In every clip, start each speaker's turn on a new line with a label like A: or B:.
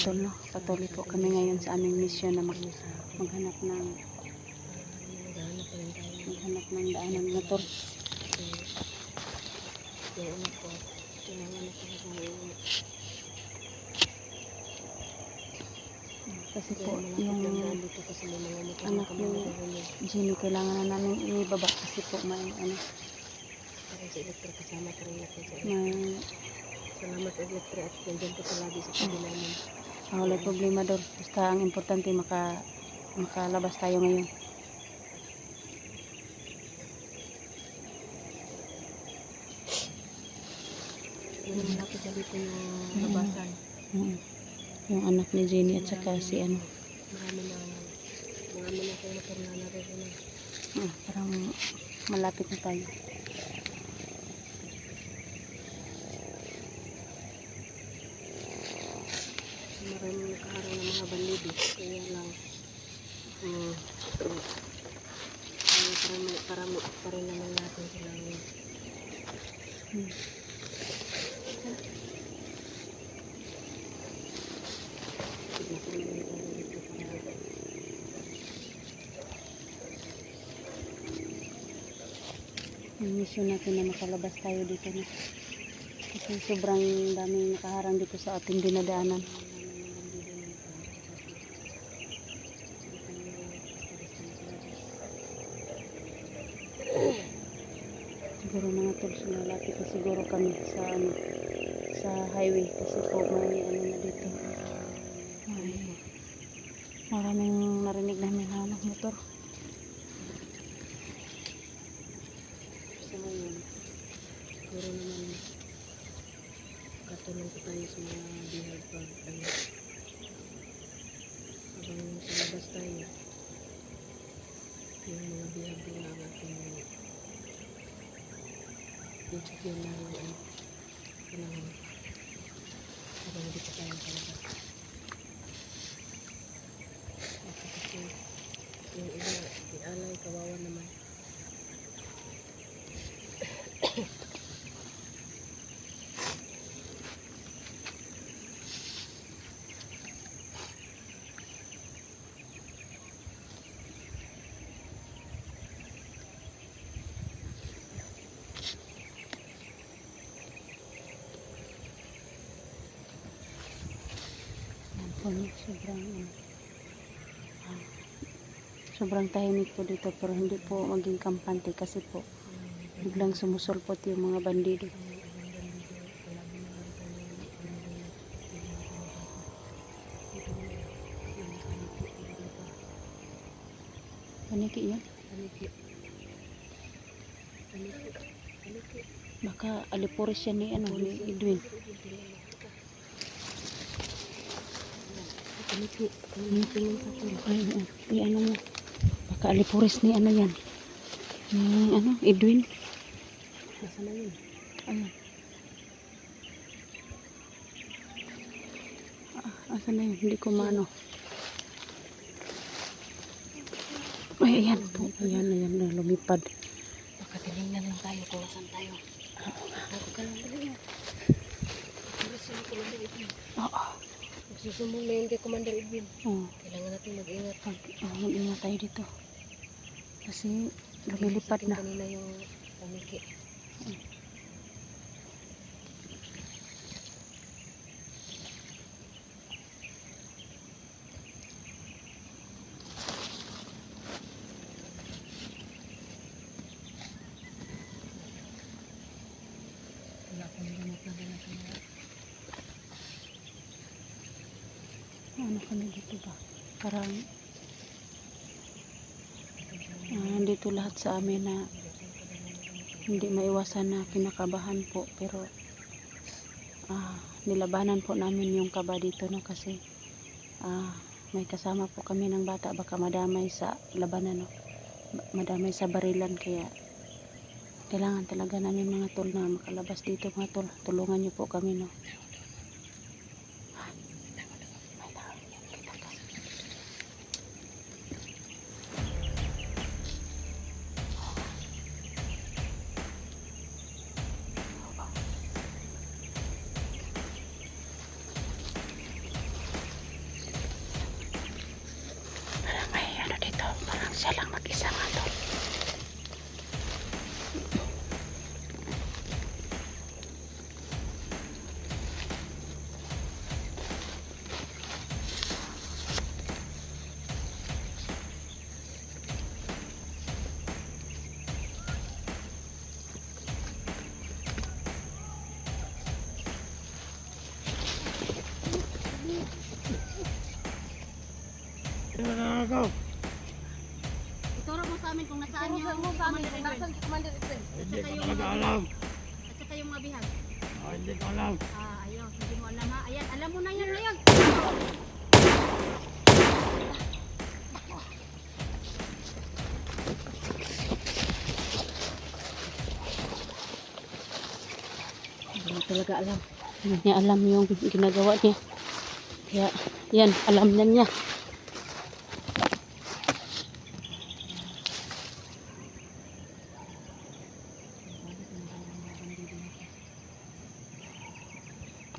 A: No? patuloy po kami ngayon sa aming mission na mag maghanap ng maghanap ng daanan na tol. Kasi po yung anak ni Jimmy kailangan na namin ibaba kasi po may ano may
B: Salamat Electra at nandyan po palagi sa kabila.
A: Ah, wala problema doon. Basta ang importante maka makalabas tayo ngayon.
B: Yung malapit na dito yung labasan.
A: Mm. Yung anak ni Jenny at saka si ano.
B: Marami na marami na kayo na parang.
A: Ah, parang malapit na tayo.
B: Marami nakaharang ng mga banlido. Kaya lang um, ay, parang, parang, parang naman natin sila ngayon.
A: Hmm. Mission natin na makalabas tayo dito na. Kasi sobrang daming nakaharang dito sa ating dinadaanan. Tol, malapit na siguro kami sa ano, sa highway kasi po may ano na dito. May, maraming narinig namin na ano, motor.
B: Sa ngayon, siguro naman katulong ko tayo sa mga bihag pag ano, habang sa labas tayo, yung mga bihag na ating bigyan na yung ano, kailangan habang dito tayo sa labas. At kasi yung iba, ialay, kawawa naman.
A: Yan po, no, sobrang ah, sobrang tahimik po dito pero hindi po maging kampante kasi po biglang sumusulpot yung mga bandido. Paniki yan.
B: Paniki. Paniki.
A: Baka alipores yan ni, ano, ni Edwin.
B: Paniki. Paniki lang sa akin.
A: Ay, ay, ano mo. Baka alipores ni ano yan. Ni ano, Edwin.
B: Nasa na yun?
A: Ayan. Ah, asan na yun? Hindi ko maano. Ay, ayan po. Ayan, ayan na lumipad.
B: Baka tinignan lang tayo kung nasan tayo. Ako ka lang dali yan. Oras yung Commander Edwin.
A: Oo.
B: Magsusumbong na yun kay Commander Edwin.
A: Oh,
B: Kailangan natin mag-ingat.
A: pag oh, mag-ingat tayo dito. Kasi lumilipad na.
B: kanina yung paniki. Wala
A: kami dito ba? Parang ah, dito lahat sa amin na hindi maiwasan na kinakabahan po pero ah, nilabanan po namin yung kaba dito no kasi ah, may kasama po kami ng bata baka madamay sa labanan no madamay sa barilan kaya kailangan talaga namin mga tol na makalabas dito mga tol. Tulungan niyo po kami no.
C: ሰላም
D: ይሰማል። mo sa amin kung nasaan
B: sa mo sa amin?
D: Commander
B: Nasaan si Commander Edwin?
C: Hindi
D: saka
C: ko
D: yung
C: talaga alam.
D: At saka yung mga bihag.
C: Ah, hindi ko alam.
D: Ah, ayun. Hindi mo alam ha. Ayan, alam mo na yan ngayon.
A: Hindi niya talaga alam. Hindi niya alam yung ginagawa niya. Kaya, yan, alam na niya.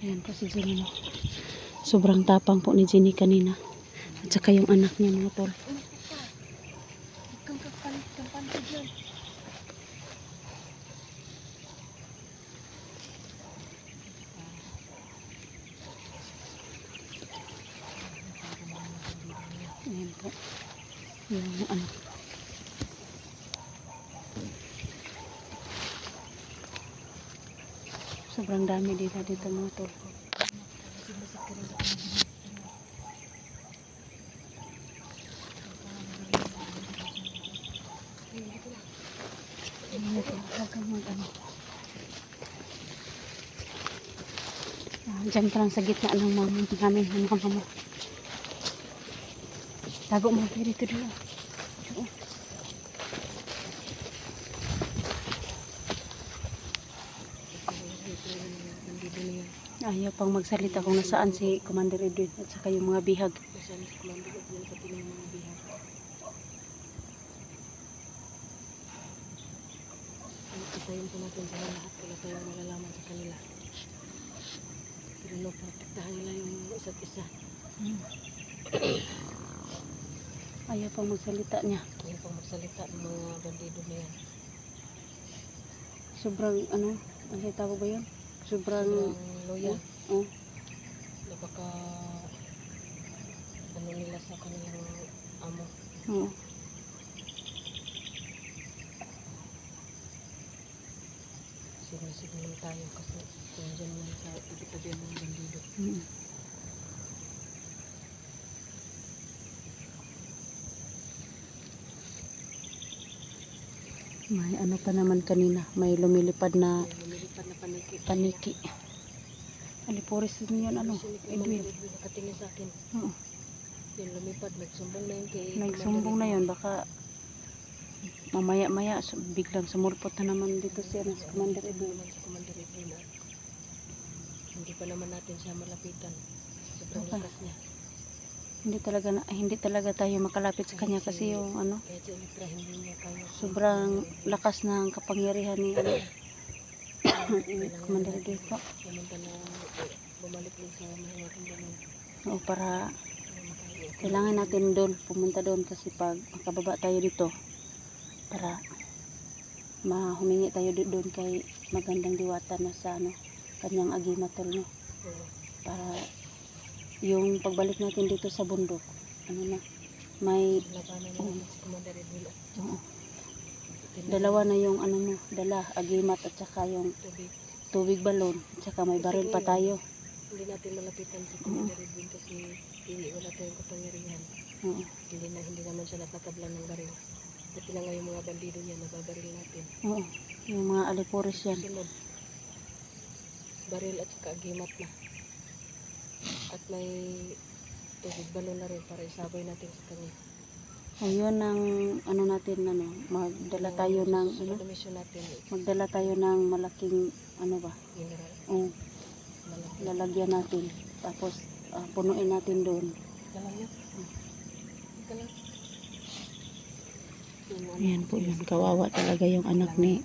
A: Ayan po si Jenny. Sobrang tapang po ni Jenny kanina. At saka yung anak niya mga tol.
B: Kang kapalit kang pantig yun.
A: Ayan po. Yung ano. Sobrang dami dito dito mga tol. Ayan po, Huwag kang mag ano. Ah, Diyan ka lang sa gitna ng mama namin, ng mama mo. Tago mo kayo dito dito. Oo. Ayaw pang magsalita kung nasaan si Commander Edwin at saka yung mga bihag.
B: Nasaan si Commander Edwin pati ng mga bihag. Patayin po natin sila lahat. Wala tayong malalaman sa kanila. Pero no, protektahan nila yung isa't isa.
A: Ayaw pang magsalita niya.
B: Ayaw pang magsalita ng mga bandido na yan.
A: Sobrang ano, ano tawag ba yun? Sobrang,
B: Sobrang loyal.
A: oh,
B: Na baka ano nila sa kanilang amo.
A: oh.
B: Sinusignan tayo kasi nandiyan muna sa tabi-tabi ang mga bandido.
A: Mm. May ano pa naman kanina, may lumilipad na
B: May lumilipad na paniki.
A: paniki. Aliporis din yun, ano, Edwin.
B: Nakatingin sa akin.
A: Oo.
B: Yung lumipad, nagsumbong na yun kay
A: Nagsumbong na yun, baka mamaya-maya biglang sumulpot na naman dito si, ano, si Commander Edwin.
B: si Commander Edwin at hindi pa naman natin siya malapitan. Sobrang
A: Okay.
B: lakas niya.
A: Hindi talaga na, hindi talaga tayo makalapit sa kanya kasi yung ano, sobrang lakas ng kapangyarihan ni ano, Commander Edwin po.
B: Bumalik din sa mahingatong ganun.
A: O para kailangan natin doon, pumunta doon kasi pag makababa tayo dito para mahumingi tayo do- doon kay magandang diwata na sa ano, kanyang agimatol no
B: Oo.
A: para yung pagbalik natin dito sa bundok ano na may
B: Labanan na
A: Oo.
B: Edwin at
A: oo, dalawa na yung ano mo dala agimat at saka yung
B: tubig.
A: tubig balon at saka may baril pa tayo
B: Hindi natin malapitan si Commander Edwin kasi hindi wala tayong kapangyarihan.
A: oo,
B: Hindi na hindi naman siya natatablan ng baril. Pati na nga yung mga bandido niya nababaril natin.
A: oo, yung mga aliporis yan
B: Sunod. Baril at saka agimat na. At may tubig balon na rin para isabay natin sa kanya.
A: Ayun ang ano natin ano, magdala tayo ng ano,
B: natin,
A: magdala tayo ng malaking ano ba?
B: mineral.
A: Oh, lalagyan natin. Tapos ah, punuin natin doon.
B: Ano,
A: Ayan po yun. Kawawa talaga yung anak ni.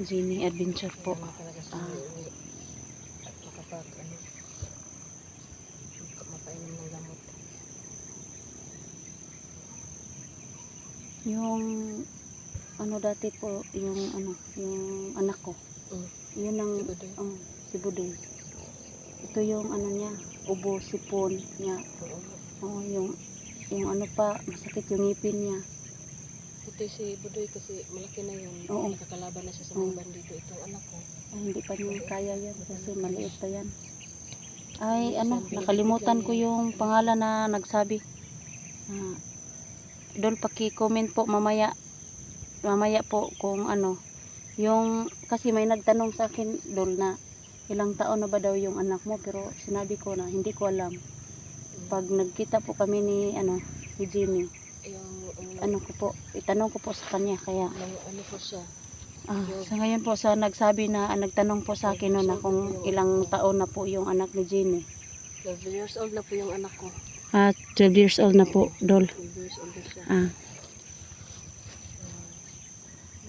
A: Jenny Adventure po. Ah.
B: makapag, ano,
A: Yung ano dati po, yung ano, yung anak ko.
B: Mm.
A: Yun ang
B: Si Budoy.
A: oh, si Budoy. Ito yung ano niya, ubo, sipon niya. Oh, yung yung ano pa, masakit yung ngipin niya.
B: Ito si Budoy kasi malaki na yun.
A: Oo.
B: Nakakalaban na siya sa mga bandito. Itong anak ko.
A: Ay, hindi pa niya kaya yan kasi maliit pa yan. Ay, ano, nakalimutan ko yung pangalan na nagsabi. Ah, Dol, paki-comment po mamaya. Mamaya po kung ano. Yung, kasi may nagtanong sa akin, Dol, na ilang taon na ba daw yung anak mo? Pero sinabi ko na, hindi ko alam. Pag nagkita po kami ni, ano, ni Jimmy,
B: Yung, yung,
A: ano ko po, itanong ko po sa kanya. Kaya,
B: mga ano po siya.
A: Ah, sa ngayon po sa nagsabi na ah, nagtanong po sa akin no, na kung ilang taon na po yung anak ni Jenny.
B: 12 years old na po yung anak ko.
A: Ah, 12 years old na po, Dol.
B: 12 years old na siya.
A: Ah.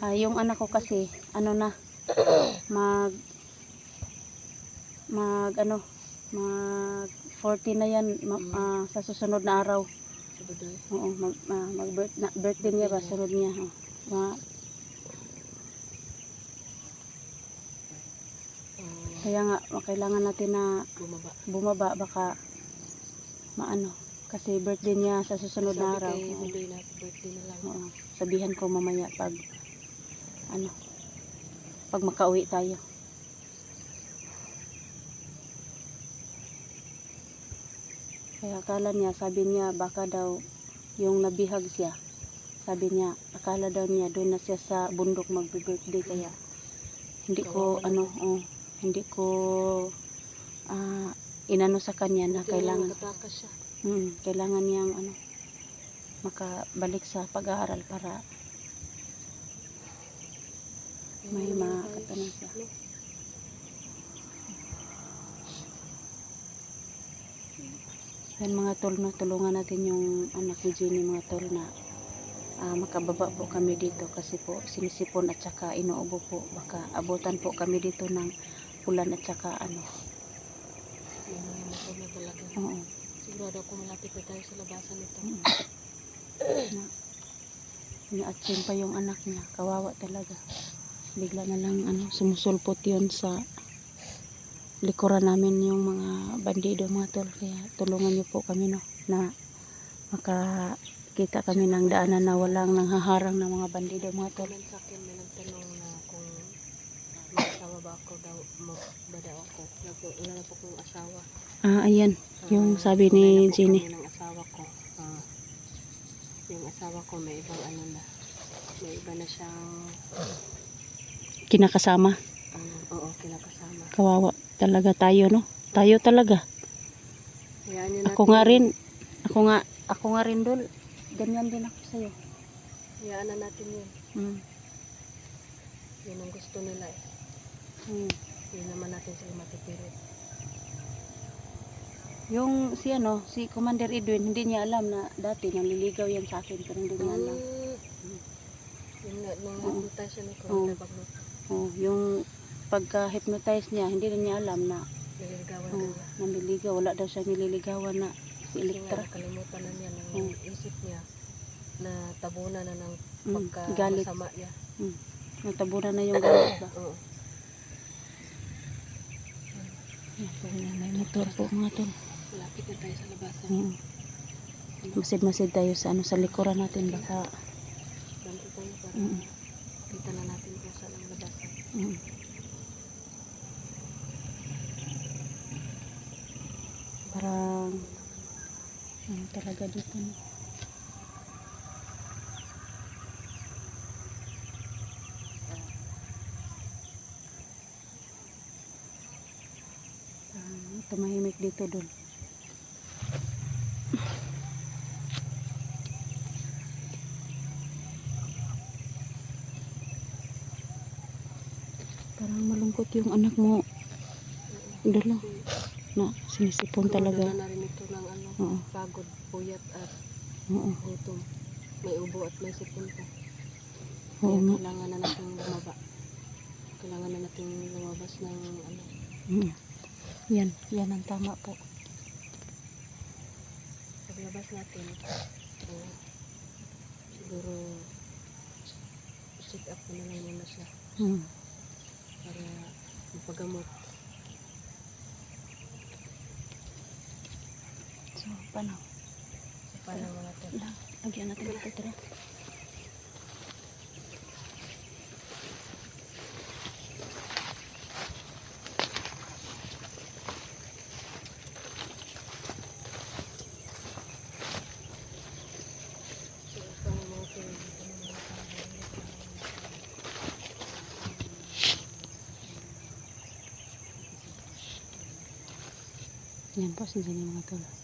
A: Ah, yung anak ko kasi, ano na, mag, mag, ano, mag 40 na yan ma- ah, sa susunod na araw. Oo, mag, ah, mag birth, na, birthday niya ba, sunod niya. Oh. Ma- kaya nga, kailangan natin na
B: bumaba
A: baka maano kasi birthday niya sa susunod na
B: Sabi
A: araw
B: kay
A: Oo.
B: Budoy na birthday na lang.
A: Oo. sabihan ko mamaya pag ano pag makauwi tayo kaya akala niya sabi niya baka daw yung nabihag siya sabi niya akala daw niya doon na siya sa bundok magbe-birthday kaya hindi ko ano oh, hindi ko ah, inano sa kanya na kailangan
B: siya.
A: Mm, kailangan niyang ano makabalik sa pag-aaral para may makakatanong siya. Yan mga tol na tulungan natin yung anak ni Jenny mga tol na ah, makababa po kami dito kasi po sinisipon at saka inuubo po baka abutan po kami dito ng ulan at saka ano
B: yung mga motor na talaga.
A: Oo.
B: Sigurado ako malapit na tayo sa labasan nito.
A: mm. na inaatsin pa yung anak niya. Kawawa talaga. Bigla na lang ano sumusulpot yun sa likuran namin yung mga bandido mga tol. Kaya tulungan niyo po kami no na makakita kami ng daanan na walang nanghaharang ng mga bandido mga tol
B: Comment sa akin, may nagtanong na kung may asawa ba ako daw, ba daw ako. Wala po- kong asawa.
A: ah ayan Yung
B: Ah,
A: sabi
B: wala
A: ni Jenny.
B: ng asawa ko. Ah, yung asawa ko may ibang ano na. May iba na siyang,
A: kinakasama
B: ano, oo, kinakasama.
A: kawawa talaga tayo no tayo talaga
B: Hayaan niyo
A: ako nga rin ako nga ako nga rin dol ganyan din ako sa'yo
B: Hayaan na natin yun.
A: mm.
B: Yun ang gusto nila eh.
A: Mm.
B: Yun naman natin sila matipirit.
A: yung si ano si Commander Edwin hindi niya alam na dati naliligaw yan sa akin pero hindi niya alam
B: Mm. Yun nga, nung siya ng
A: Oo.
B: Corona Bagno,
A: oh, yung pagka hypnotize niya hindi rin niya alam na
B: nililigawan
A: oh,
B: niya.
A: naliligaw wala daw siya nililigawan na si
B: Kasi nga,
A: Electra
B: nakalimutan na niya ng
A: Oo.
B: isip niya na tabunan na ng
A: mm,
B: pagka
A: galit
B: masama niya.
A: natabunan na yung galit ba
B: Oo.
A: Yan may motor po mga tol
B: Malapit na tayo sa labasan.
A: mm. masid-masid tayo sa ano sa likuran natin baka
B: Ganito tayo para
A: Mm.
B: kita na natin kung saan ang labasan.
A: mm. parang ano talaga dito no? tumahimik dito dun. Parang malungkot yung anak mo. Dala. Na sinisipon talaga
B: na narinig ito ng ano, pagod, puyat at
A: oo,
B: gutom. May ubo at may sipon pa. Kaya kailangan na natin lumaba kailangan na natin lumabas ng ano,
A: Mm. Yan. Yan ang tama po.
B: Paglabas natin, uh, siguro check up ko na lang muna siya
A: Mm.
B: para mapagamot.
A: So, paano?
B: So, paano mga to?
A: Lagyan natin dito tira. Yan po, sinsan yung mga tol.